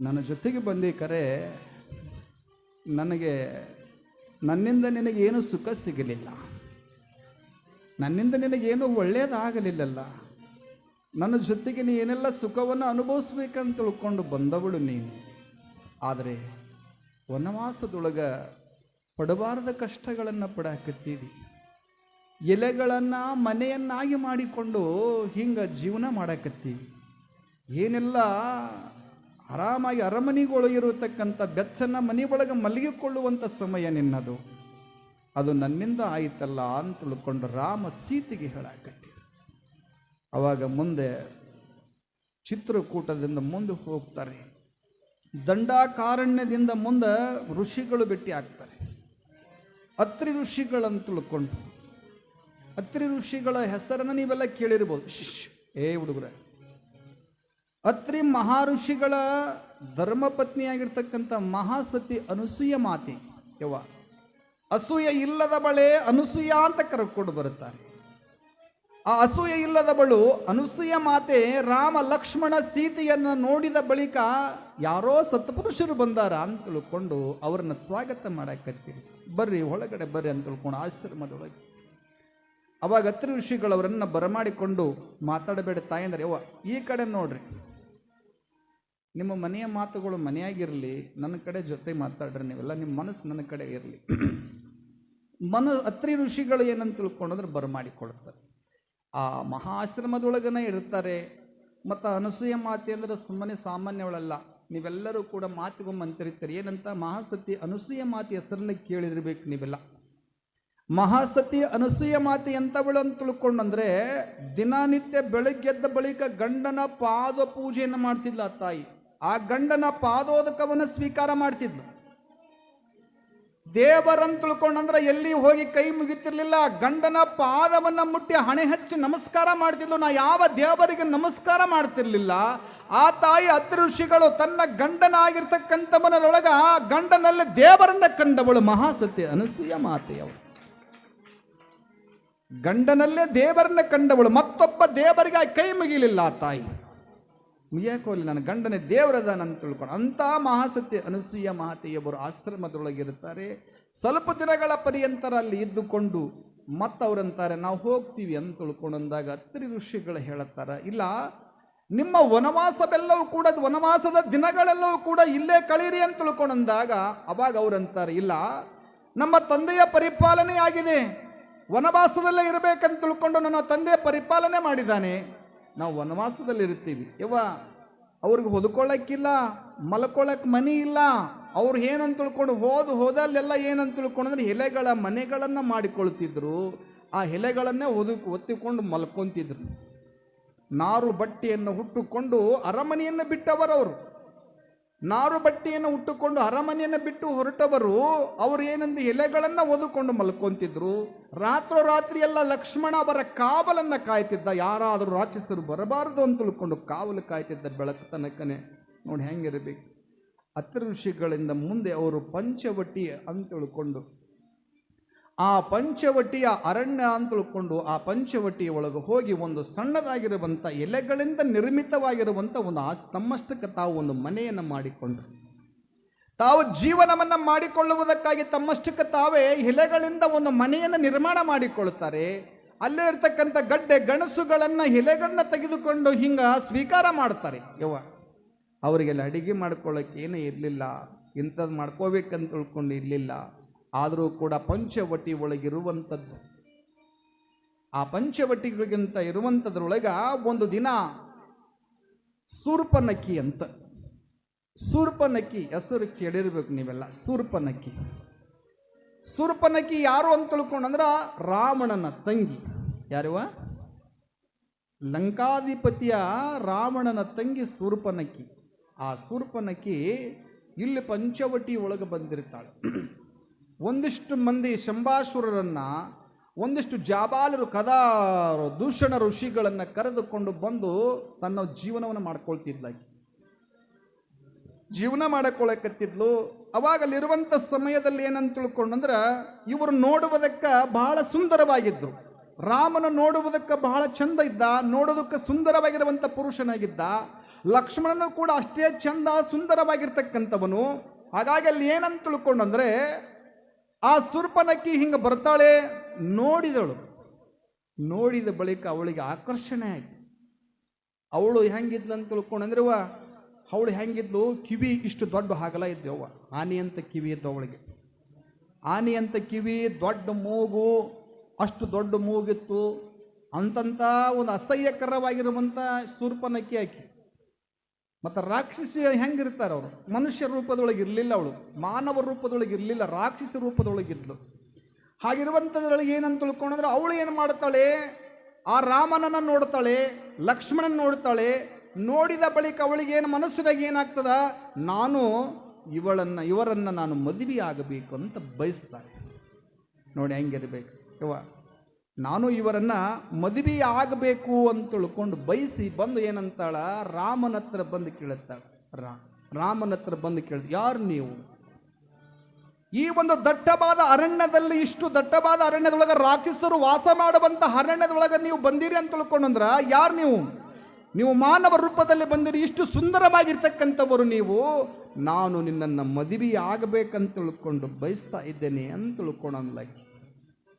ನನ್ನ ಜೊತೆಗೆ ಬಂದಿ ಕರೆ, ನನಗೆ, ನನ್ನಿಂದ ನಿನಗೇನು ಸುಖ ಸಿಗಲಿಲ್ಲ? ನನ್ನಿಂದ ನಿನಗೇನು ಒಳ್ಳೆಯದಾಗಲಿಲ್ಲಲ್ಲ ನನ್ನ ಜೊತೆಗೆ ನೀ ಏನೆಲ್ಲ ಸುಖವನ್ನು ಅನುಭವಿಸ್ಬೇಕಂತ ತಿಳ್ಕೊಂಡು ಬಂದವಳು ನೀನು. ಆದರೆ ವನವಾಸದೊಳಗೆ ಪಡಬಾರದ ಕಷ್ಟಗಳನ್ನು ಪಡಾಕತ್ತೀವಿ ಎಲೆಗಳನ್ನು ಮನೆಯನ್ನಾಗಿ ಮಾಡಿಕೊಂಡು ಹಿಂಗೆ ಜೀವನ ಮಾಡಾಕತ್ತೀವಿ ಏನೆಲ್ಲ ಆರಾಮಾಗಿ ಅರಮನೆಗೊಳಗಿರತಕ್ಕಂಥ ಬೆಚ್ಚನ್ನ ಮನೆ ಒಳಗೆ ಮಲಗಿಕೊಳ್ಳುವಂಥ ಸಮಯ ನಿನ್ನದು. ಅದು ನನ್ನಿಂದ ಆಯಿತಲ್ಲ ಅಂತ ತಿಳ್ಕೊಂಡು ರಾಮ ಸೀತೆಗೆ ಹೇಳಾಕತ್ತಿ. ಅವಾಗ ಮುಂದೆ ಚಿತ್ರಕೂಟದಿಂದ ಮುಂದೆ ಹೋಗ್ತಾರೆ. ದಂಡಾಕಾರಣ್ಯದಿಂದ ಮುಂದೆ ಋಷಿಗಳು ಭೇಟಿ ಆಗ್ತಾರೆ. ಅತ್ರಿ ಋಷಿಗಳಂತ ತಿಳ್ಕೊಂಡು. ಅತ್ರಿ ಋಷಿಗಳ ಹೆಸರನ್ನು ನೀವೆಲ್ಲ ಕೇಳಿರ್ಬೋದು. ಶಿಶ್. ಏ ಹುಡುಗರ ಅತ್ರಿ ಮಹಾಋಷಿಗಳ ಧರ್ಮಪತ್ನಿಯಾಗಿರ್ತಕ್ಕಂಥ ಮಹಾಸತಿ ಅನುಸೂಯ ಮಾತೆ ಯವ್ವ. ಅಸೂಯ ಇಲ್ಲದ ಬಳೆ ಅನುಸೂಯ ಅಂತ ಕರ್ಕೊಂಡು ಬರುತ್ತಾರೆ. ಆ ಅಸೂಯ ಇಲ್ಲದ ಬಳು ಅನುಸೂಯ ಮಾತೆ ರಾಮ ಲಕ್ಷ್ಮಣ ಸೀತೆಯನ್ನು ನೋಡಿದ ಬಳಿಕ ಯಾರೋ ಸತ್ಪುರುಷರು ಬಂದಾರ ಅಂತ ತಿಳ್ಕೊಂಡು ಅವ್ರನ್ನ ಸ್ವಾಗತ ಮಾಡಕತ್ತೀರಿ ಬರ್ರಿ ಒಳಗಡೆ ಬರ್ರಿ ಅಂತ ತಿಳ್ಕೊಂಡು ಆಶ್ರಮದೊಳಗೆ. ಅವಾಗ ಅತ್ರಿ ಅವರನ್ನು ಬರಮಾಡಿಕೊಂಡು ಮಾತಾಡಬೇಡ ತಾಯಂದ್ರೆ ಯವ್ವ, ಈ ಕಡೆ ನೋಡ್ರಿ. ನಿಮ್ಮ ಮನೆಯ ಮಾತುಗಳು ಮನೆಯಾಗಿರಲಿ, ನನ್ನ ಕಡೆ ಜೊತೆ ಮಾತಾಡ್ರಿ ನೀವೆಲ್ಲ, ನಿಮ್ಮ ಮನಸ್ಸು ನನ್ನ ಕಡೆ ಇರಲಿ. ಮನ, ಅತ್ರಿ ಋಷಿಗಳು ಏನಂತ ತಿಳ್ಕೊಂಡ್ರೆ ಬರಮಾಡಿಕೊಳ್ತಾರೆ ಆ ಮಹಾಶ್ರಮದೊಳಗನೇ ಇರ್ತಾರೆ. ಮತ್ತು ಅನಸೂಯ ಮಾತೆ ಅಂದ್ರೆ ಸುಮ್ಮನೆ ಸಾಮಾನ್ಯವಳಲ್ಲ. ನೀವೆಲ್ಲರೂ ಕೂಡ ಮಾತಿಗೊಮ್ಮೆ ಅಂತಿರ್ತೀರಿ ಏನಂತ ಮಹಾಸತಿ ಅನಸೂಯ ಮಾತೆ ಹೆಸರನ್ನ ಕೇಳಿದಿರ್ಬೇಕು ನೀವೆಲ್ಲ. ಮಹಾಸತಿ ಅನಸೂಯ ಮಾತೆ ಎಂಥವಳು ಅಂತ ತಿಳ್ಕೊಂಡಂದ್ರೆ, ದಿನನಿತ್ಯ ಬೆಳಗ್ಗೆದ್ದ ಬಳಿಕ ಗಂಡನ ಪಾದ ಪೂಜೆಯನ್ನು ಮಾಡ್ತಿದ್ಲ ತಾಯಿ. ಆ ಗಂಡನ ಪಾದೋದಕವನ್ನು ಸ್ವೀಕಾರ ಮಾಡ್ತಿದ್ಲು. ದೇವರನ್ನು ತಿಳ್ಕೊಂಡಂದ್ರೆ ಎಲ್ಲಿ ಹೋಗಿ ಕೈ ಮುಗಿತಿರ್ಲಿಲ್ಲ. ಗಂಡನ ಪಾದವನ್ನು ಮುಟ್ಟಿ ಹಣೆ ಹಚ್ಚಿ ನಮಸ್ಕಾರ ಮಾಡ್ತಿದ್ಲು. ನಾ ಯಾವ ದೇವರಿಗೆ ನಮಸ್ಕಾರ ಮಾಡ್ತಿರ್ಲಿಲ್ಲ. ಆ ತಾಯಿ ಅತೃಷಿಗಳು ತನ್ನ ತನ್ನ ಆ ಗಂಡನಲ್ಲಿ ದೇವರನ್ನ ಕಂಡವಳು ಮಹಾಸತ್ಯ ಅನಸೂಯ ಮಾತೆಯವಳು ಗಂಡನಲ್ಲೇ ದೇವರನ್ನ ಕಂಡವಳು. ಮತ್ತೊಬ್ಬ ದೇವರಿಗೆ ಕೈ ಮುಗಿಲಿಲ್ಲ ಆ ತಾಯಿ. ಮುಗಿಯಾಕೋಲಿ ನನ್ನ ಗಂಡನೇ ದೇವರದ ಅಂತ ತಿಳ್ಕೊಂಡು ಅಂಥ ಮಹಾಸತ್ಯ ಅನಸೂಯ ಮಹಾತೆಯೊಬ್ಬರು ಆಶ್ರಮದೊಳಗಿರುತ್ತಾರೆ ಸ್ವಲ್ಪ ದಿನಗಳ ಪರ್ಯಂತರ ಅಲ್ಲಿ ಇದ್ದುಕೊಂಡು ಮತ್ತವ್ರಂತಾರೆ, ನಾವು ಹೋಗ್ತೀವಿ ಅಂತ ತಿಳ್ಕೊಂಡಂದಾಗ ಅತ್ರಿ ಋಷಿಗಳು ಹೇಳುತ್ತಾರೆ, ಇಲ್ಲ, ನಿಮ್ಮ ವನವಾಸವೆಲ್ಲವೂ ಕೂಡ, ವನವಾಸದ ದಿನಗಳೆಲ್ಲವೂ ಕೂಡ ಇಲ್ಲೇ ಕಳೀರಿ ಅಂತ ತಿಳ್ಕೊಂಡಂದಾಗ ಅವಾಗ ಅವರಂತಾರೆ, ಇಲ್ಲ, ನಮ್ಮ ತಂದೆಯ ಪರಿಪಾಲನೆ ಆಗಿದೆ. ವನವಾಸದಲ್ಲೇ ಇರಬೇಕಂತ ತಿಳ್ಕೊಂಡು ನನ್ನ ತಂದೆ ಪರಿಪಾಲನೆ ಮಾಡಿದ್ದಾನೆ. ನಾವು ವನವಾಸದಲ್ಲಿ ಇರ್ತೀವಿ ಯವ್ವ, ಅವ್ರಿಗೆ ಹೊದ್ಕೊಳ್ಳೋಕ್ಕಿಲ್ಲ ಮಲ್ಕೊಳ್ಳೋಕೆ ಮನಿ ಇಲ್ಲ, ಅವ್ರು ಏನಂತ ತಿಳ್ಕೊಂಡು ಹೋದ ಹೋದಲ್ಲೆಲ್ಲ ಏನಂತ ತಿಳ್ಕೊಂಡ್ರೆ ಎಲೆಗಳ ಮನೆಗಳನ್ನು ಮಾಡಿಕೊಳ್ತಿದ್ರು. ಆ ಎಲೆಗಳನ್ನೇ ಒದಕ್ ಒತ್ತಿಕೊಂಡು ಮಲ್ಕೊಂತಿದ್ರು. ನಾರು ಬಟ್ಟೆಯನ್ನು ಹುಟ್ಟುಕೊಂಡು ಅರಮನೆಯನ್ನು ಬಿಟ್ಟವರವರು. ನಾರು ಬಟ್ಟೆಯನ್ನು ಉಟ್ಟುಕೊಂಡು ಅರಮನೆಯನ್ನು ಬಿಟ್ಟು ಹೊರಟವರು ಅವರು ಏನಂದು ಎಲೆಗಳನ್ನು ಒದುಕೊಂಡು ಮಲ್ಕೊಂತಿದ್ರು. ರಾತ್ರೋರಾತ್ರಿ ಎಲ್ಲ ಲಕ್ಷ್ಮಣ ಅವರ ಕಾವಲನ್ನು ಕಾಯ್ತಿದ್ದ. ಯಾರಾದರೂ ರಾಕ್ಷಸರು ಬರಬಾರದು ಅಂತ ತಿಳ್ಕೊಂಡು ಕಾವಲು ಕಾಯ್ತಿದ್ದ ಬೆಳಕು ತನಕನೇ. ನೋಡಿ ಹೆಂಗಿರಬೇಕು. ಹತ್ತಿರ ಋಷಿಗಳಿಂದ ಮುಂದೆ ಅವರು ಪಂಚವಟಿ ಅಂತ ತಿಳ್ಕೊಂಡು ಆ ಪಂಚವಟಿಯ ಅರಣ್ಯ ಅಂತ ತಿಳ್ಕೊಂಡು ಆ ಪಂಚವಟಿಯ ಒಳಗೆ ಹೋಗಿ ಒಂದು ಸಣ್ಣದಾಗಿರುವಂಥ ಎಲೆಗಳಿಂದ ನಿರ್ಮಿತವಾಗಿರುವಂಥ ಒಂದು ಆ ತಮ್ಮಷ್ಟಕ್ಕೆ ತಾವು ಒಂದು ಮನೆಯನ್ನು ಮಾಡಿಕೊಂಡರು. ತಾವು ಜೀವನವನ್ನು ಮಾಡಿಕೊಳ್ಳುವುದಕ್ಕಾಗಿ ತಮ್ಮಷ್ಟಕ್ಕೆ ತಾವೇ ಎಲೆಗಳಿಂದ ಒಂದು ಮನೆಯನ್ನು ನಿರ್ಮಾಣ ಮಾಡಿಕೊಳ್ಳುತ್ತಾರೆ. ಅಲ್ಲೇ ಇರ್ತಕ್ಕಂಥ ಗಡ್ಡೆ, ಗಣಸುಗಳನ್ನು ಎಲೆಗಳನ್ನ ತೆಗೆದುಕೊಂಡು ಹಿಂಗ ಸ್ವೀಕಾರ ಮಾಡ್ತಾರೆ. ಯವ್ವ, ಅವರಿಗೆಲ್ಲ ಅಡಿಗೆ ಮಾಡ್ಕೊಳ್ಳೋಕೆ ಏನೂ ಇರಲಿಲ್ಲ, ಇಂಥದ್ದು ಮಾಡ್ಕೋಬೇಕಂತ ತಿಳ್ಕೊಂಡು ಇರಲಿಲ್ಲ. ಆದರೂ ಕೂಡ ಪಂಚವಟಿ ಒಳಗಿರುವಂಥದ್ದು. ಆ ಪಂಚವಟಿಗಳಿಗಿಂತ ಇರುವಂಥದ್ರೊಳಗೆ ಒಂದು ದಿನ ಸೂರ್ಪನಕ್ಕಿ ಅಂತ. ಸೂರ್ಪನಕ್ಕಿ ಹೆಸರು ಕೇಳಿರ್ಬೇಕು ನೀವೆಲ್ಲ, ಸೂರ್ಪನಕ್ಕಿ. ಸೂರ್ಪನಕ್ಕಿ ಯಾರು ಅಂತ ತಿಳ್ಕೊಂಡಂದ್ರ ರಾವಣನ ತಂಗಿ. ಯಾರುವ ಲಂಕಾಧಿಪತಿಯ ರಾವಣನ ತಂಗಿ ಸೂರ್ಪನಕ್ಕಿ. ಆ ಸೂರ್ಪನಕ್ಕಿ ಇಲ್ಲಿ ಪಂಚವಟಿ ಒಳಗೆ ಬಂದಿರ್ತಾಳೆ. ಒಂದಿಷ್ಟು ಮಂದಿ ಶಂಬಾಸುರರನ್ನು ಒಂದಿಷ್ಟು ಜಾಬಾಲರು, ಕದಾರು, ದೂಷಣ ಋಷಿಗಳನ್ನು ಕರೆದುಕೊಂಡು ಬಂದು ತನ್ನ ಜೀವನವನ್ನು ಮಾಡ್ಕೊಳ್ತಿದ್ದಾಗಿ. ಜೀವನ ಮಾಡಿಕೊಳ್ಳಕತ್ತಿದ್ಲು ಅವಾಗ ಅಲ್ಲಿರುವಂಥ ಸಮಯದಲ್ಲಿ ಏನಂತ ತಿಳ್ಕೊಂಡಂದ್ರೆ, ಇವರು ನೋಡುವುದಕ್ಕೆ ಬಹಳ ಸುಂದರವಾಗಿದ್ದರು ರಾಮನ ನೋಡುವುದಕ್ಕೆ ಬಹಳ ಚಂದ ಇದ್ದ ನೋಡೋದಕ್ಕೆ ಸುಂದರವಾಗಿರುವಂಥ ಪುರುಷನಾಗಿದ್ದ. ಲಕ್ಷ್ಮಣನು ಕೂಡ ಅಷ್ಟೇ ಚಂದ, ಸುಂದರವಾಗಿರ್ತಕ್ಕಂಥವನು. ಹಾಗಾಗಿ ಅಲ್ಲಿ ಏನಂತ ತಿಳ್ಕೊಂಡಂದ್ರೆ ಆ ಸುರ್ಪನಕ್ಕಿ ಹಿಂಗೆ ಬರ್ತಾಳೆ ನೋಡಿದಳು. ನೋಡಿದ ಬಳಿಕ ಅವಳಿಗೆ ಆಕರ್ಷಣೆ ಆಯ್ತು. ಅವಳು ಹೆಂಗಿದ್ಲು ಅಂತ ತಿಳ್ಕೊಂಡಂದ್ರೆ ಅವ್ವ, ಅವಳು ಹೆಂಗಿದ್ಲು? ಕಿವಿ ಇಷ್ಟು ದೊಡ್ಡ ಹಾಗಲ ಇದ್ದೆ ಅವ್ವ ಆನಿ ಅಂತ ಕಿವಿ ಇದ್ದ ಅವಳಿಗೆ. ಆನೆ ಅಂತ ಕಿವಿ, ದೊಡ್ಡ ಮೂಗು, ಅಷ್ಟು ದೊಡ್ಡ ಮೂಗಿತ್ತು. ಅಂತಂತ ಒಂದು ಅಸಹ್ಯಕರವಾಗಿರುವಂಥ ಸುರ್ಪನಕ್ಕಿ ಆಕಿ. ಮತ್ತು ರಾಕ್ಷಸಿ ಹೆಂಗಿರ್ತಾರೆ ಅವರು? ಮನುಷ್ಯ ರೂಪದೊಳಗೆ ಇರಲಿಲ್ಲ ಅವಳು. ಮಾನವ ರೂಪದೊಳಗೆ ಇರಲಿಲ್ಲ, ರಾಕ್ಷಸ ರೂಪದೊಳಗಿದ್ಲು ಹಾಗಿರುವಂಥದ್ರೊಳಗೆ ಏನಂತ ತಿಳ್ಕೊಂಡ್ರೆ ಅವಳು ಏನು ಮಾಡ್ತಾಳೆ? ಆ ರಾಮನನ್ನ ನೋಡ್ತಾಳೆ, ಲಕ್ಷ್ಮಣನ ನೋಡ್ತಾಳೆ, ನೋಡಿದ ಬಳಿಕ ಅವಳಿಗೆ ಏನು ಮನಸ್ಸಿನಾಗ ಏನಾಗ್ತದ? ನಾನು ಇವಳನ್ನು, ಇವರನ್ನು ನಾನು ಮದುವೆ ಆಗಬೇಕು ಅಂತ ಬಯಸ್ತಾರೆ. ನೋಡಿ ಹೆಂಗಿರ್ಬೇಕು. ಯವ್ವ ನಾನು ಇವರನ್ನ ಮದುವೆ ಆಗಬೇಕು ಅಂತ ತಿಳ್ಕೊಂಡು ಬಯಸಿ ಬಂದು ಏನಂತಾಳ? ರಾಮನ ಹತ್ರ ಬಂದು ಕೇಳುತ್ತಾಳ. ರಾ, ರಾಮನ ಹತ್ರ ಬಂದು ಕೇಳ ಯಾರು ನೀವು? ಈ ಒಂದು ದಟ್ಟವಾದ ಅರಣ್ಯದಲ್ಲಿ ಇಷ್ಟು ದಟ್ಟವಾದ ಅರಣ್ಯದೊಳಗೆ ರಾಕ್ಷಸರು ವಾಸ ಮಾಡುವಂಥ ಅರಣ್ಯದೊಳಗೆ ನೀವು ಬಂದಿರಿ ಅಂತ ತಿಳ್ಕೊಂಡಂದ್ರ ಯಾರು ನೀವು? ನೀವು ಮಾನವ ರೂಪದಲ್ಲಿ ಬಂದಿರಿ, ಇಷ್ಟು ಸುಂದರವಾಗಿರ್ತಕ್ಕಂಥವರು ನೀವು. ನಾನು ನಿನ್ನನ್ನು ಮದುವೆ ಆಗಬೇಕಂತ ತಿಳ್ಕೊಂಡು ಬಯಸ್ತಾ ಇದ್ದೇನೆ ಅಂತ ತಿಳ್ಕೊಂಡಂದ್ಲಾಗಿ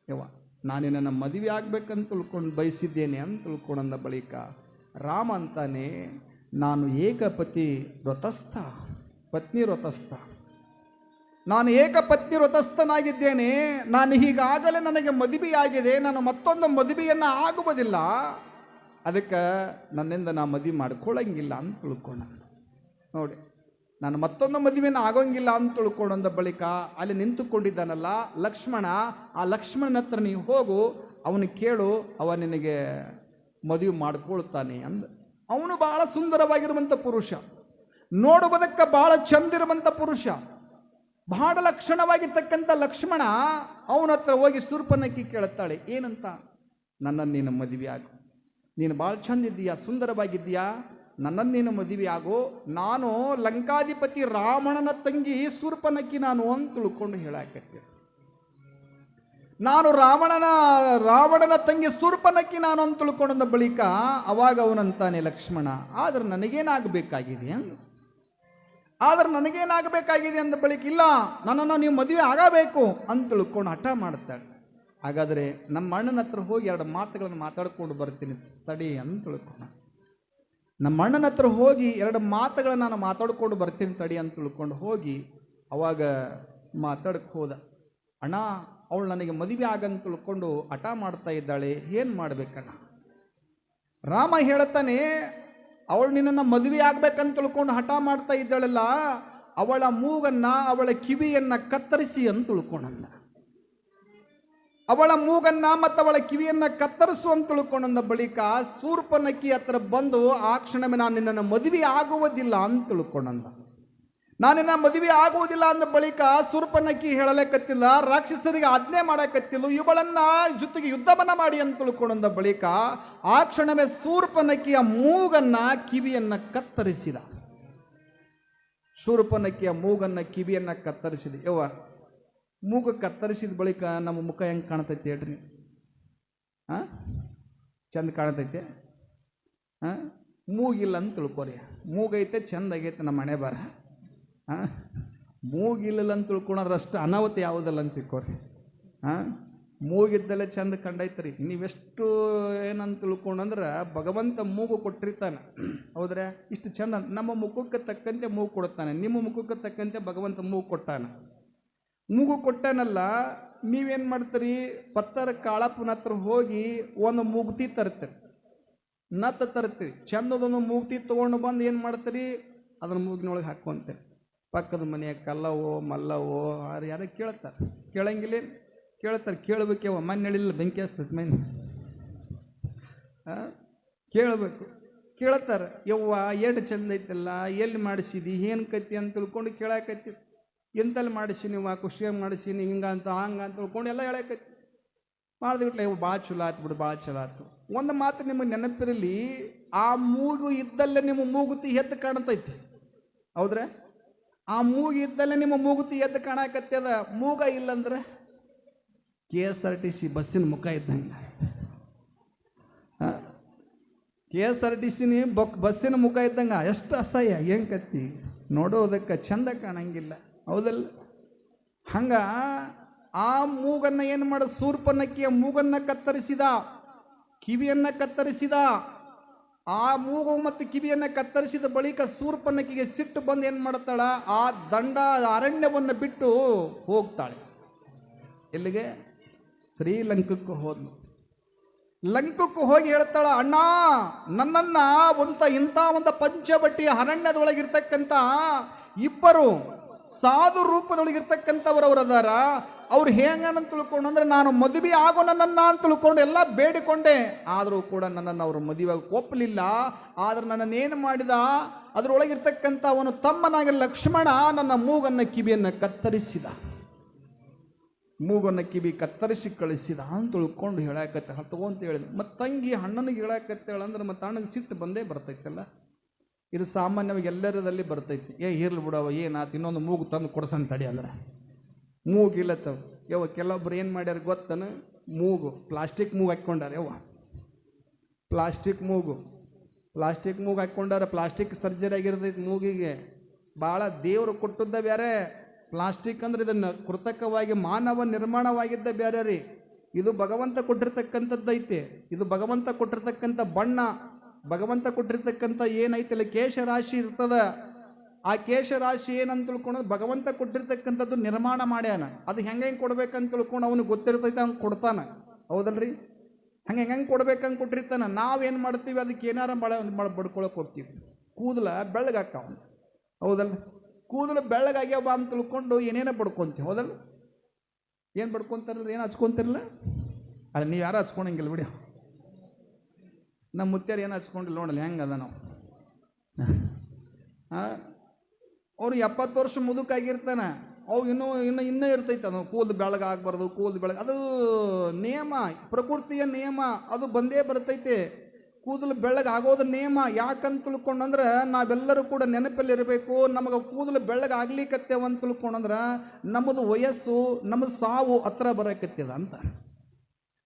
ಯವ್ವ ನಾನು ನನ್ನ ಮದುವೆ ಆಗ್ಬೇಕಂತ ತಿಳ್ಕೊಂಡು ಬಯಸಿದ್ದೇನೆ ಅಂತ ತಿಳ್ಕೊಂಡಂದ ಬಳಿಕ, ರಾಮ ಅಂತಾನೆ, ನಾನು ಏಕಪತಿ ವ್ರತಸ್ಥ ಪತ್ನಿ ವ್ರತಸ್ಥ ನಾನು ಏಕಪತ್ನಿ ವ್ರತಸ್ಥನಾಗಿದ್ದೇನೆ ನಾನು ಹೀಗಾಗಲೇ ನನಗೆ ಮದುವೆಯಾಗಿದೆ, ನಾನು ಮತ್ತೊಂದು ಮದುವೆಯನ್ನು ಆಗುವುದಿಲ್ಲ. ಅದಕ್ಕೆ ನನ್ನಿಂದ ನಾ ಮದುವೆ ಮಾಡ್ಕೊಳ್ಳಂಗಿಲ್ಲ ಅಂತ ತಿಳ್ಕೊಂಡ ನೋಡಿ ನಾನು ಮತ್ತೊಂದು ಮದುವೆನ ಆಗೋಂಗಿಲ್ಲ ಅಂತ ತಿಳ್ಕೊಂಡಂದ ಬಳಿಕ ಅಲ್ಲಿ ನಿಂತುಕೊಂಡಿದ್ದಾನಲ್ಲ ಲಕ್ಷ್ಮಣ, ಆ ಲಕ್ಷ್ಮಣನ ಹತ್ರ ನೀವು ಹೋಗು, ಅವನು ಕೇಳು, ಅವ ನಿನಗೆ ಮದುವೆ ಮಾಡ್ಕೊಳ್ತಾನೆ ಅಂದ. ಅವನು ಬಹಳ ಸುಂದರವಾಗಿರುವಂಥ ಪುರುಷ. ನೋಡುವುದಕ್ಕೆ ಬಹಳ ಚಂದಿರುವಂಥ ಪುರುಷ. ಬಹಳ ಲಕ್ಷಣವಾಗಿರ್ತಕ್ಕಂಥ ಲಕ್ಷ್ಮಣ ಅವನ ಹತ್ರ ಹೋಗಿ ಸುರ್ಪನಕ್ಕಿ ಕೇಳುತ್ತಾಳೆ ಏನಂತ? ನನ್ನನ್ನು ನೀನು ಮದುವೆ ಆಗು. ನೀನು ಭಾಳ ಚಂದ ಇದ್ದೀಯಾ, ಸುಂದರವಾಗಿದ್ದೀಯಾ? ನನ್ನನ್ನು ನೀನು ಮದುವೆ ಆಗು ನಾನು ಲಂಕಾಧಿಪತಿ ರಾವಣನ ತಂಗಿ ಸುರ್ಪನಕ್ಕಿ ನಾನು ಅಂತ ತಿಳ್ಕೊಂಡು ಹೇಳಾಕತ್ತೆ ನಾನು ರಾವಣನ ರಾವಣನ ತಂಗಿ ಸುರ್ಪನಕ್ಕಿ ನಾನು ಅಂತ ತಿಳ್ಕೊಂಡ ಬಳಿಕ ಅವಾಗ ಅವನಂತಾನೆ ಲಕ್ಷ್ಮಣ, ಆದ್ರೆ ನನಗೇನಾಗಬೇಕಾಗಿದೆ? ಆದ್ರೆ ನನಗೇನಾಗಬೇಕಾಗಿದೆ ಅಂದ ಬಳಿಕ ಇಲ್ಲ, ನನ್ನನ್ನು ನೀವು ಮದುವೆ ಆಗಬೇಕು ಅಂತ ತಿಳ್ಕೊಂಡು ಹಠ ಮಾಡ್ತಾಳೆ. ಹಾಗಾದರೆ ನಮ್ಮ ಅಣ್ಣನ ಹತ್ರ ಹೋಗಿ ಎರಡು ಮಾತುಗಳನ್ನು ಮಾತಾಡ್ಕೊಂಡು ಬರ್ತೀನಿ ತಡಿ ಅಂತ ತಿಳ್ಕೊಂಡ. ನಮ್ಮ ಅಣ್ಣನ ಹತ್ರ ಹೋಗಿ ಎರಡು ಮಾತುಗಳನ್ನ ನಾನು ಮಾತಾಡ್ಕೊಂಡು ಬರ್ತೀನಿ ತಡಿ ಅಂತ ತಿಳ್ಕೊಂಡು ಹೋಗಿ ಅವಾಗ ಮಾತಾಡಕ್ಕೆ ಹೋದ. ಅಣ್ಣ, ಅವಳು ನನಗೆ ಮದುವೆ ಆಗಂತ ತಿಳ್ಕೊಂಡು ಹಠ ಮಾಡ್ತಾ ಇದ್ದಾಳೆ, ಏನು ಮಾಡ್ಬೇಕಣ್ಣ? ರಾಮ ಹೇಳ್ತಾನೆ ಅವಳು ನಿನ್ನನ್ನು ಮದುವೆ ಆಗ್ಬೇಕಂತ ತಿಳ್ಕೊಂಡು ಹಠ ಮಾಡ್ತಾ ಇದ್ದಾಳಲ್ಲ, ಅವಳ ಮೂಗನ್ನ, ಅವಳ ಕಿವಿಯನ್ನ ಕತ್ತರಿಸಿ ಅಂತ ತಿಳ್ಕೊಂಡಂದ. ಅವಳ ಮೂಗನ್ನ ಮತ್ತು ಅವಳ ಕಿವಿಯನ್ನ ಕತ್ತರಿಸು ಅಂತ ತಿಳ್ಕೊಂಡ ಬಳಿಕ ಸೂರ್ಪನಕ್ಕಿ ಹತ್ರ ಬಂದು, ಆ ಕ್ಷಣವೇ ನಾನು ನಿನ್ನನ್ನು ಮದುವೆ ಆಗುವುದಿಲ್ಲ ಅಂತ ತಿಳ್ಕೊಂಡಂದ ನಾನಿನ್ನ ಮದುವೆ ಆಗುವುದಿಲ್ಲ ಅಂದ ಬಳಿಕ ಸೂರ್ಪನಕ್ಕಿ ಹೇಳಲೇಕತ್ತಿಲ್ಲ, ರಾಕ್ಷಸರಿಗೆ ಆಜ್ಞೆ ಮಾಡಕತ್ತಿಲ್ಲ ಇವಳನ್ನ ಜೊತೆಗೆ ಯುದ್ಧವನ್ನ ಮಾಡಿ ಅಂತ ತಿಳ್ಕೊಂಡಂದ ಬಳಿಕ ಆ ಕ್ಷಣವೇ ಸೂರ್ಪನಕ್ಕಿಯ ಮೂಗನ್ನ ಕಿವಿಯನ್ನ ಕತ್ತರಿಸಿದ. ಸೂರ್ಪನಕ್ಕಿಯ ಮೂಗನ್ನ ಕಿವಿಯನ್ನ ಕತ್ತರಿಸಿದ. ಯವ್ವ ಮೂಗು ಕತ್ತರಿಸಿದ ಬಳಿಕ ನಮ್ಮ ಮುಖ ಹೆಂಗೆ ಕಾಣ್ತೈತಿ ಹೇಳ್ರಿ ಹಾಂ ಚಂದ ಕಾಣ್ತೈತೆ? ಹಾಂ ಮೂಗಿಲ್ಲ ಅಂತ ತಿಳ್ಕೊರಿ. ಮೂಗೈತೆ, ಚಂದ ಆಗೈತೆ ನಮ್ಮ ಮನೆ ಬರ. ಹಾಂ ಮೂಗಿಲ್ಲ ಅಂತ ತಿಳ್ಕೊಳೋದ್ರ ಅಷ್ಟು ಅನಾಹುತ ಯಾವುದಲ್ಲ ಅಂತ ತಿಳ್ಕೊರಿ. ಹಾಂ ಮೂಗಿದ್ದಲ್ಲೇ ಚಂದ ಕಂಡೈತ್ರಿ. ನೀವೆಷ್ಟು ಏನಂತ ತಿಳ್ಕೊಂಡಂದ್ರೆ ಭಗವಂತ ಮೂಗು ಕೊಟ್ಟಿರ್ತಾನೆ. ಹೌದ್ರೆ? ಇಷ್ಟು ಚಂದ. ನಮ್ಮ ಮುಖಕ್ಕೆ ತಕ್ಕಂತೆ ಮೂಗು ಕೊಡ್ತಾನೆ. ನಿಮ್ಮ ಮುಖಕ್ಕೆ ತಕ್ಕಂತೆ ಭಗವಂತ ಮೂಗು ಕೊಟ್ಟಾನ. ಮೂಗು ಕೊಟ್ಟೇನಲ್ಲ, ನೀವೇನು ಮಾಡ್ತೀರಿ? ಪತ್ತರ ಕಾಳಪ್ಪನ ಹತ್ರ ಹೋಗಿ ಒಂದು ಮೂಗ್ತಿ ತರ್ತೀರಿ. ನತ್ತ ತರ್ತೀರಿ. ಚಂದದೊಂದು ಮೂಗ್ತಿ ತೊಗೊಂಡು ಬಂದು ಏನು ಮಾಡ್ತೀರಿ? ಅದನ್ನು ಮೂಗಿನೊಳಗೆ ಹಾಕ್ಕೊಂತೀರಿ. ಪಕ್ಕದ ಮನೆಯ ಕಲ್ಲವೋ, ಮಲ್ಲವೋ, ಯಾರು ಯಾರೋ ಕೇಳ್ತಾರೆ. ಕೇಳಂಗಿಲ್ಲ. ಕೇಳ್ತಾರೆ. ಕೇಳಬೇಕೇವ ಮನೆ ಹೇಳಿಲ್ಲ ಬೆಂಕಿ ಹಚ್ತೈತೆ ಮನೆ. ಕೇಳಬೇಕು. ಕೇಳ್ತಾರೆ. ಯವ್ವ ಎಷ್ಟು ಚಂದ ಐತಲ್ಲ? ಎಲ್ಲಿ ಮಾಡಿಸಿದಿ? ಏನು ಕತ್ತಿ ಅಂತ ತಿಳ್ಕೊಂಡು ಕೇಳಾಕತ್ತಿ ಎಂತಲ್ಲಿ ಮಾಡಿಸಿ ನೀವು ಖುಷಿಯಾಗಿ ಮಾಡಿಸಿ ನೀವು ಹಿಂಗ ಅಂತ, ಹಂಗ ಅಂತ ಉಳ್ಕೊಂಡು ಎಲ್ಲ ಹೇಳಕತ್ತಿ. ಮಾಡಿದ್ಬಿಟ್ಲೆ ಇವು ಭಾಳ ಚಲೋ ಆಯ್ತು ಬಿಡು, ಭಾಳ ಚಲೋ ಆಯ್ತು. ಒಂದು ಮಾತು ನಿಮಗೆ ನೆನಪಿರಲಿ, ಆ ಮೂಗು ಇದ್ದಲ್ಲೇ ನಿಮ್ಮ ಮೂಗುತಿ ಎದ್ದು ಕಾಣ್ತೈತಿ. ಹೌದ್ರೆ? ಆ ಮೂಗು ಇದ್ದಲ್ಲೇ ನಿಮ್ಮ ಮೂಗುತಿ ಎದ್ದು ಕಾಣಕತ್ತದ ಮೂಗ ಇಲ್ಲಂದ್ರೆ K S R T C ಬಸ್ಸಿನ ಮುಖ ಇದ್ದಂಗೆ. ಕೆ ಎಸ್ ಆರ್ ಟಿ ಸಿನಿ ಬಕ್ ಬಸ್ಸಿನ ಮುಖ ಇದ್ದಂಗೆ ಎಷ್ಟು ಅಸಹ್ಯ, ಏನು ಕತ್ತಿ? ನೋಡೋದಕ್ಕೆ ಚಂದ ಕಾಣಂಗಿಲ್ಲ. ಹೌದಲ್ಲ? ಹಂಗ ಆ ಮೂಗನ್ನ ಏನು ಮಾಡ, ಸೂರ್ಪನಕ್ಕಿಯ ಮೂಗನ್ನ ಕತ್ತರಿಸಿದ, ಕಿವಿಯನ್ನ ಕತ್ತರಿಸಿದ, ಆ ಮೂಗು ಮತ್ತು ಕಿವಿಯನ್ನ ಕತ್ತರಿಸಿದ ಬಳಿಕ ಸೂರ್ಪನಕ್ಕಿಗೆ ಸಿಟ್ಟು ಬಂದು ಏನು ಮಾಡ್ತಾಳ? ಆ ದಂಡ, ಅರಣ್ಯವನ್ನು ಬಿಟ್ಟು ಹೋಗ್ತಾಳೆ. ಎಲ್ಲಿಗೆ? ಶ್ರೀಲಂಕಕ್ಕೆ ಹೋದ್ಲು. ಲಂಕಕ್ಕೆ ಹೋಗಿ ಹೇಳ್ತಾಳ, ಅಣ್ಣ, ನನ್ನನ್ನ ಒಂದು ಇಂಥ ಒಂದು ಪಂಚಬಟ್ಟಿ ಅರಣ್ಯದೊಳಗಿರ್ತಕ್ಕಂಥ ಇಬ್ಬರು ಸಾಧು ರೂಪದೊಳಗಿರ್ತಕ್ಕಂಥವ್ರವ್ರು ಅದಾರ. ಅವ್ರು ಹೇಗಂತ ತಿಳ್ಕೊಂಡು, ಅಂದ್ರೆ ನಾನು ಮದುವೆ ಆಗೋ ನನ್ನನ್ನ ಅಂತ ತಿಳ್ಕೊಂಡು ಎಲ್ಲ ಬೇಡಿಕೊಂಡೆ. ಆದರೂ ಕೂಡ ನನ್ನನ್ನು ಅವರು ಮದುವೆ ಒಪ್ಪಲಿಲ್ಲ ಆದ್ರೆ ನನ್ನನ್ನು ಏನು ಮಾಡಿದ? ಅದರೊಳಗಿರ್ತಕ್ಕಂಥ ಅವನು ತಮ್ಮನಾಗಿ ಲಕ್ಷ್ಮಣ ನನ್ನ ಮೂಗನ್ನ ಕಿವಿಯನ್ನು ಕತ್ತರಿಸಿದ. ಮೂಗನ್ನ ಕಿವಿ ಕತ್ತರಿಸಿ ಕಳಿಸಿದ ಅಂತ ತಿಳ್ಕೊಂಡು ಹೇಳಕತ್ತೆ ಅಂತ ಹೇಳಿದ. ಮತ್ತು ತಂಗಿ ಅಣ್ಣನಿಗೆ ಹೇಳಾಕತ್ತೇಳಂದ್ರೆ ಮತ್ತು ಅಣ್ಣಗೆ ಸಿಟ್ಟು ಬಂದೇ ಬರ್ತೈತಲ್ಲ. ಇದು ಸಾಮಾನ್ಯವಾಗಿ ಎಲ್ಲರದಲ್ಲಿ ಬರ್ತೈತಿ. ಏ, ಇರ್ಲಿ ಬಿಡವ ಏನಾತು ಇನ್ನೊಂದು ಮೂಗು ತಂದು ಕೊಡ್ಸನ್ ತಡಿ ಅಂದ್ರೆ. ಮೂಗಿಲ್ಲತ್ತವ ಯವ್ವ, ಕೆಲವೊಬ್ರು ಏನು ಮಾಡ್ಯಾರ ಗೊತ್ತನ? ಮೂಗು, ಪ್ಲಾಸ್ಟಿಕ್ ಮೂಗು ಹಾಕ್ಕೊಂಡಾರ ಯವ್ವ. ಪ್ಲಾಸ್ಟಿಕ್ ಮೂಗು. ಪ್ಲಾಸ್ಟಿಕ್ ಮೂಗು ಹಾಕ್ಕೊಂಡಾರ ಪ್ಲಾಸ್ಟಿಕ್ ಸರ್ಜರಿ ಆಗಿರ್ತೈತಿ ಮೂಗಿಗೆ. ಭಾಳ ದೇವರು ಕೊಟ್ಟದ್ದ ಬೇರೆ ಪ್ಲಾಸ್ಟಿಕ್ ಅಂದ್ರೆ ಇದನ್ನು ಕೃತಕವಾಗಿ ಮಾನವ ನಿರ್ಮಾಣವಾಗಿದ್ದ ಬೇರೆ ರೀ. ಇದು ಭಗವಂತ ಕೊಟ್ಟಿರ್ತಕ್ಕಂಥದ್ದೈತೆ. ಇದು ಭಗವಂತ ಕೊಟ್ಟಿರ್ತಕ್ಕಂಥ ಬಣ್ಣ. ಭಗವಂತ ಕೊಟ್ಟಿರ್ತಕ್ಕಂಥ ಏನೈತಿಲ್ಲ ಕೇಶರಾಶಿ ಇರ್ತದ. ಆ ಕೇಶರಾಶಿ ಏನಂತ ತಿಳ್ಕೊಂಡು ಭಗವಂತ ಕೊಟ್ಟಿರ್ತಕ್ಕಂಥದ್ದು ನಿರ್ಮಾಣ ಮಾಡ್ಯಾನ. ಅದು ಹೆಂಗೆ ಹೆಂಗೆ ಕೊಡ್ಬೇಕಂತ ತಿಳ್ಕೊಂಡು ಅವನಿಗೆ ಗೊತ್ತಿರ್ತೈತೆ, ಅವ್ನು ಕೊಡ್ತಾನೆ. ಹೌದಲ್ರಿ? ಹಂಗೆ ಹೆಂಗೆ ಕೊಡ್ಬೇಕಂಗೆ ನಾವು ನಾವೇನು ಮಾಡ್ತೀವಿ, ಅದಕ್ಕೆ ಏನಾರ ಒಂದು ಬಡ್ಕೊಳಕ್ಕೆ ಹೋಗ್ತೀವಿ. ಕೂದಲ ಬೆಳ್ಳಗಾಕಾವ ಹೌದಲ್ಲ ಕೂದಲು ಬೆಳ್ಳಗಾಗ್ಯಾವ ಅಂತ ತಿಳ್ಕೊಂಡು ಏನೇನೋ ಬಡ್ಕೊತೀವಿ ಹೌದಲ್ಲ ಏನು ಬಡ್ಕೊತಾರಲ್ಲ ಏನು ಹಚ್ಕೊತಿರಲ್ಲ ಅಲ್ಲ, ನೀವು ಯಾರು ಹಚ್ಕೊಳಂಗಿಲ್ಲ ಬಿಡಿ. ನಮ್ಮ ಮುತ್ಯಾರು ಏನು ಹಚ್ಕೊಂಡಿಲ್ಲ ನೋಡಲ್ಲ, ಹೆಂಗೆ ಅದ ನಾವು? ಅವ್ರು ಎಪ್ಪತ್ತು ವರ್ಷ ಮುದುಕಾಗಿರ್ತಾನೆ. ಅವು ಇನ್ನೂ ಇನ್ನೂ ಇನ್ನೂ ಇರ್ತೈತೆ ಅದು. ಕೂದಲು ಬೆಳಗ್ಗೆ ಆಗಬಾರ್ದು, ಕೂದಲು ಬೆಳಗ್ಗೆ ಅದು ನಿಯಮ, ಪ್ರಕೃತಿಯ ನಿಯಮ, ಅದು ಬಂದೇ ಬರ್ತೈತೆ. ಕೂದಲು ಬೆಳ್ಳಗೆ ಆಗೋದು ನಿಯಮ. ಯಾಕಂತ ತಿಳ್ಕೊಂಡಂದ್ರೆ ನಾವೆಲ್ಲರೂ ಕೂಡ ನೆನಪಲ್ಲಿರಬೇಕು ನಮಗೆ ಕೂದಲು ಬೆಳ್ಳಗೆ ಆಗ್ಲಿಕತ್ತೇವ ಅಂತ ತಿಳ್ಕೊಂಡಂದ್ರೆ ನಮ್ಮದು ವಯಸ್ಸು ನಮ್ಮ ಸಾವು ಹತ್ರ ಬರಕತ್ತದ ಅಂತ.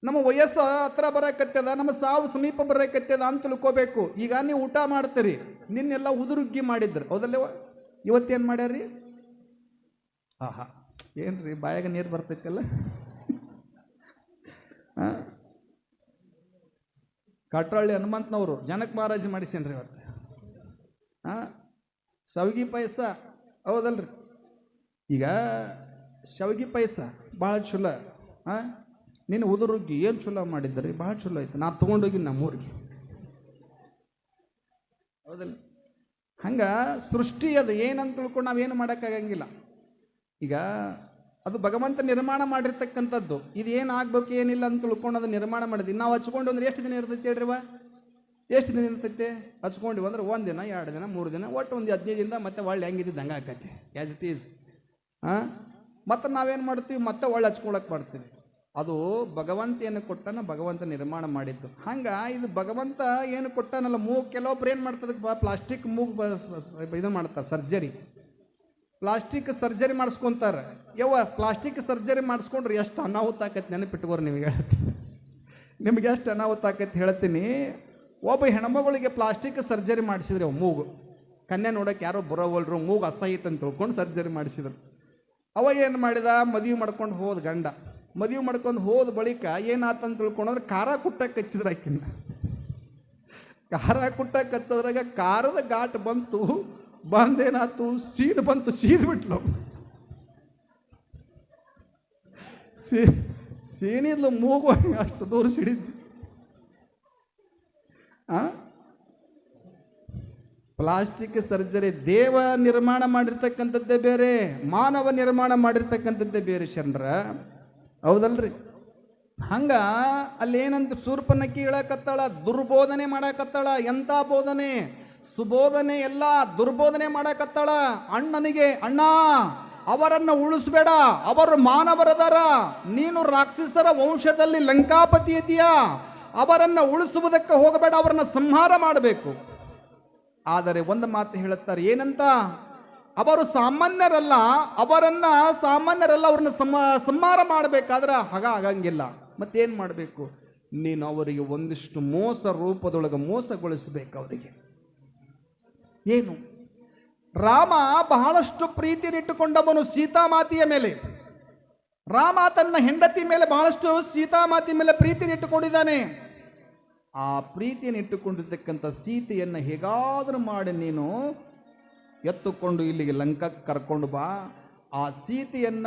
ನಮ್ಮ ವಯಸ್ಸು ಹತ್ರ ಬರಕತ್ತದ, ನಮ್ಮ ಸಾವು ಸಮೀಪ ಬರಕತ್ತದ ಅಂತ ತಿಳ್ಕೋಬೇಕು. ಈಗ ನೀವು ಊಟ ಮಾಡ್ತೀರಿ, ನಿನ್ನೆಲ್ಲ ಉದುರುಗ್ಗಿ ಮಾಡಿದ್ರು. ಹೌದಲ್ಲ ಇವತ್ತೇನು ಮಾಡ್ಯಾರ್ರಿ? ಆಹಾ, ಏನ್ರಿ, ಬಾಯಾಗ ನೀರು ಬರ್ತೈತಲ್ಲ? ಕಟ್ರಳ್ಳಿ ಹನುಮಂತನವರು ಜನಕ್ ಮಹಾರಾಜ ಮಾಡಿಸೇನ್ರಿ ಇವತ್ತು. ಆ? ಸವಗಿ ಪಾಯಸ, ಹೌದಲ್ರಿ? ಈಗ ಶಾವಿಗೆ ಪಾಯಸ ಭಾಳ ಚಲೋ. ಆ? ನೀನು ಉದುರುಗ್ಗಿ ಏನು ಚಲೋ ಮಾಡಿದ್ರಿ ಭಾಳ ಚಲೋ ಆಯ್ತು. ನಾ ತೊಗೊಂಡೋಗಿ ನಮ್ಮೂರಿಗೆ. ಹೌದಲ್ಲ? ಹಂಗೆ ಸೃಷ್ಟಿ ಅದು ಏನಂತ ತಿಳ್ಕೊಂಡು ನಾವೇನು ಮಾಡೋಕ್ಕಾಗಂಗಿಲ್ಲ ಈಗ ಅದು ಭಗವಂತ ನಿರ್ಮಾಣ ಮಾಡಿರ್ತಕ್ಕಂಥದ್ದು. ಇದು ಏನು ಆಗ್ಬೇಕು, ಏನಿಲ್ಲ ಅಂತ ತಿಳ್ಕೊಂಡು ಅದು ನಿರ್ಮಾಣ ಮಾಡಿದ್ವಿ ನಾವು ಹಚ್ಕೊಂಡು ಅಂದ್ರೆ ಎಷ್ಟು ದಿನ ಇರ್ತೈತೆ ಹೇಳ್ರಿ ವಾ ಎಷ್ಟು ದಿನ ಇರ್ತೈತೆ? ಹಚ್ಕೊಂಡಿವಿ ಅಂದ್ರೆ ಒಂದು ದಿನ, ಎರಡು ದಿನ, ಮೂರು ದಿನ, ಒಟ್ಟು ಒಂದು ಹದಿನೈದು ದಿನ ಮತ್ತೆ ಒಳ್ಳೆ ಹೆಂಗಿದ್ದು ಹಂಗೆ ಆಕತಿ. ಆ್ಯಸ್ ಇಟ್ ಈಸ್ ಹಾಂ ಮತ್ತು ನಾವೇನು ಮಾಡ್ತೀವಿ? ಮತ್ತೆ ಒಳ್ಳೆ ಹಚ್ಕೊಳಕ್ಕೆ ಮಾಡ್ತೀವಿ. ಅದು ಭಗವಂತ ಏನು ಕೊಟ್ಟನ ಭಗವಂತ ನಿರ್ಮಾಣ ಮಾಡಿದ್ದು. ಹಂಗೆ ಇದು ಭಗವಂತ ಏನು ಕೊಟ್ಟನಲ್ಲ ಮೂಗು ಕೆಲವೊಬ್ರು ಏನು ಮಾಡ್ತದಕ್ಕೆ ಪ್ಲಾಸ್ಟಿಕ್ ಮೂಗು ಬ, ಸ- ಸ- ಇದು ಮಾಡ್ತಾರೆ ಸರ್ಜರಿ ಪ್ಲಾಸ್ಟಿಕ್ ಸರ್ಜರಿ ಮಾಡಿಸ್ಕೊಂತಾರೆ. ಯವ್ವ ಪ್ಲಾಸ್ಟಿಕ್ ಸರ್ಜರಿ ಮಾಡಿಸ್ಕೊಂಡ್ರೆ ಎಷ್ಟು ಅನಾಹುತ ಆಕೈತಿ ನೆನಪಿಟ್ಕೋರು ನಿಮಗೆ ಹೇಳ್ತೀನಿ. ನಿಮ್ಗೆ ಎಷ್ಟು ಅನಾಹುತ ಆಕೈತಿ ಹೇಳ್ತೀನಿ. ಒಬ್ಬ ಹೆಣ್ಮಗಳಿಗೆ ಪ್ಲಾಸ್ಟಿಕ್ ಸರ್ಜರಿ ಮಾಡಿಸಿದ್ರೆ ಅವ್ ಮೂಗು. ಕನ್ಯೆ ನೋಡೋಕೆ ಯಾರೋ ಬರೋವಲ್ರು, ಮೂಗು ಅಸಹಿತ ಅಂತ ತಿಳ್ಕೊಂಡು ಸರ್ಜರಿ ಮಾಡಿಸಿದ್ರು. ಅವ ಏನು ಮಾಡಿದ, ಮದುವೆ ಮಾಡ್ಕೊಂಡು ಹೋದ ಗಂಡ. ಮದುವೆ ಮಾಡ್ಕೊಂಡು ಹೋದ ಬಳಿಕ ಏನಾತಂತ ತಿಳ್ಕೊಂಡ್ರೆ ಖಾರ ಕುಟ್ಟ ಕಚ್ಚಿದ್ರೆ ಆಕಿನ್ನ ಖಾರ ಕುಟ್ಟ ಕಚ್ಚದ್ರಾಗ ಖಾರದ ಘಾಟ್ ಬಂತು, ಬಂದೇನಾತು, ಸೀನು ಬಂತು, ಸೀದ್ ಬಿಟ್ಲು. ಸೀ, ಸೀನಿದ್ಲು ಮೂಗು ಅಷ್ಟು ದೂರ ಸಿಡಿದ್ವಿ ಆ? ಪ್ಲಾಸ್ಟಿಕ್ ಸರ್ಜರಿ ದೇವ ನಿರ್ಮಾಣ ಮಾಡಿರ್ತಕ್ಕಂಥದ್ದೇ ಬೇರೆ, ಮಾನವ ನಿರ್ಮಾಣ ಮಾಡಿರ್ತಕ್ಕಂಥದ್ದೇ ಬೇರೆ ಶರಣರ. ಹೌದಲ್ರಿ. ಹಂಗ ಅಲ್ಲಿ ಏನಂತ ಸೂರ್ಪನಕ್ಕಿ ಹೇಳಕತ್ತಾಳ, ದುರ್ಬೋಧನೆ ಮಾಡಕತ್ತಾಳ ಎಂಥ ಬೋಧನೆ? ಸುಬೋಧನೆ ಎಲ್ಲ ದುರ್ಬೋಧನೆ ಮಾಡಕತ್ತಾಳ. ಅಣ್ಣನಿಗೆ, ಅಣ್ಣ, ಅವರನ್ನ ಉಳಿಸ್ಬೇಡ, ಅವರು ಮಾನವರದಾರ ನೀನು ರಾಕ್ಷಸರ ವಂಶದಲ್ಲಿ ಲಂಕಾಪತಿ ಇದೆಯಾ? ಅವರನ್ನ ಉಳಿಸುವುದಕ್ಕೆ ಹೋಗಬೇಡ, ಅವರನ್ನ ಸಂಹಾರ ಮಾಡಬೇಕು. ಆದರೆ ಒಂದು ಮಾತು ಹೇಳುತ್ತಾರೆ, ಏನಂತ? ಅವರು ಸಾಮಾನ್ಯರಲ್ಲ, ಅವರನ್ನ ಸಾಮಾನ್ಯರಲ್ಲ, ಅವ್ರನ್ನ ಸಮ ಸಂಹಾರ ಮಾಡಬೇಕಾದ್ರೆ ಹಾಗ ಆಗಂಗಿಲ್ಲ. ಮತ್ತೇನು ಮಾಡಬೇಕು? ನೀನು ಅವರಿಗೆ ಒಂದಿಷ್ಟು ಮೋಸ ರೂಪದೊಳಗೆ ಮೋಸಗೊಳಿಸಬೇಕು ಅವರಿಗೆ. ಏನು? ರಾಮ ಬಹಳಷ್ಟು ಪ್ರೀತಿನಿಟ್ಟುಕೊಂಡವನು ಸೀತಾಮಾತೆಯ ಮೇಲೆ. ರಾಮ ತನ್ನ ಹೆಂಡತಿ ಮೇಲೆ ಬಹಳಷ್ಟು ಸೀತಾಮಾತೆ ಮೇಲೆ ಪ್ರೀತಿನಿಟ್ಟುಕೊಂಡಿದ್ದಾನೆ ಆ ಪ್ರೀತಿಯನ್ನಿಟ್ಟುಕೊಂಡಿರ್ತಕ್ಕಂಥ ಸೀತೆಯನ್ನು ಹೇಗಾದರೂ ಮಾಡಿ ನೀನು ಎತ್ತುಕೊಂಡು ಇಲ್ಲಿಗೆ ಲಂಕಕ್ಕೆ ಕರ್ಕೊಂಡು ಬಾ. ಆ ಸೀತೆಯನ್ನ,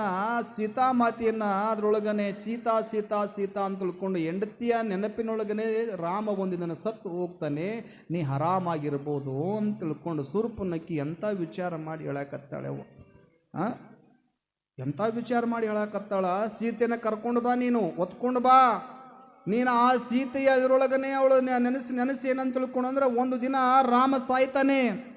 ಸೀತಾಮಾತೆಯನ್ನ ಅದರೊಳಗನೆ ಸೀತಾ ಸೀತಾ ಸೀತಾ ಅಂತ ತಿಳ್ಕೊಂಡು ಹೆಂಡತಿಯ ನೆನಪಿನೊಳಗನೆ ರಾಮ ಒಂದಿನ ಸತ್ತು ಹೋಗ್ತಾನೆ. ನೀ ಹರಾಮಾಗಿರ್ಬೋದು ಅಂತ ತಿಳ್ಕೊಂಡು ಸುರುಪು ನಕ್ಕಿ ಎಂಥ ವಿಚಾರ ಮಾಡಿ ಹೇಳಕತ್ತಾಳೆ ಅವ. ಎಂಥ ವಿಚಾರ ಮಾಡಿ ಹೇಳಕತ್ತಾಳ? ಸೀತೆನ ಕರ್ಕೊಂಡು ಬಾ ನೀನು ಒತ್ಕೊಂಡು ಬಾ. ನೀನು ಆ ಸೀತೆಯ ಅದರೊಳಗನೆ ಅವಳು ನೆನೆಸಿ ನೆನೆಸಿ ಏನಂತ ತಿಳ್ಕೊಂಡು ಅಂದ್ರೆ ಒಂದು ದಿನ ರಾಮ ಸಾಯ್ತಾನೆ.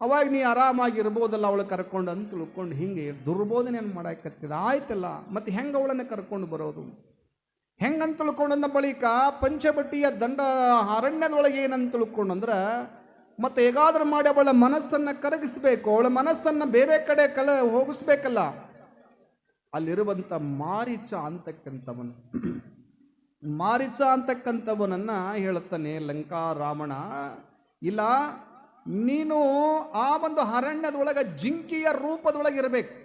ಅವಾಗ ನೀ ಆರಾಮಾಗಿ ಇರ್ಬೋದಲ್ಲ ಅವಳು ಕರ್ಕೊಂಡು ಅಂತ ತಿಳ್ಕೊಂಡು ಹಿಂಗೆ ದುರ್ಬೋಧನೆಯನ್ನು ಮಾಡಾಕತ್ತಿದ ಆಯ್ತಲ್ಲ, ಮತ್ತೆ ಹೆಂಗೆ ಅವಳನ್ನು ಕರ್ಕೊಂಡು ಬರೋದು? ಹೆಂಗಂತ ತಿಳ್ಕೊಂಡಂದ ಬಳಿಕ ಪಂಚಬಟ್ಟಿಯ ದಂಡ ಅರಣ್ಯದೊಳಗೆ ಏನಂತ ತಿಳ್ಕೊಂಡಂದ್ರ, ಮತ್ತೆ ಹೇಗಾದ್ರೂ ಮಾಡಿ ಅವಳ ಮನಸ್ಸನ್ನು ಕರಗಿಸ್ಬೇಕು, ಅವಳ ಮನಸ್ಸನ್ನು ಬೇರೆ ಕಡೆ ಕಲ ಹೋಗಿಸ್ಬೇಕಲ್ಲ. ಅಲ್ಲಿರುವಂಥ ಮಾರಿಚ ಅಂತಕ್ಕಂಥವನು. ಮಾರಿಚ ಅಂತಕ್ಕಂಥವನನ್ನು ಹೇಳುತ್ತಾನೆ ಲಂಕಾ ರಾವಣ ಇಲ್ಲ ನೀನು ಆ ಒಂದು ಅರಣ್ಯದೊಳಗೆ ಜಿಂಕೆಯ ರೂಪದೊಳಗೆ ಇರಬೇಕು.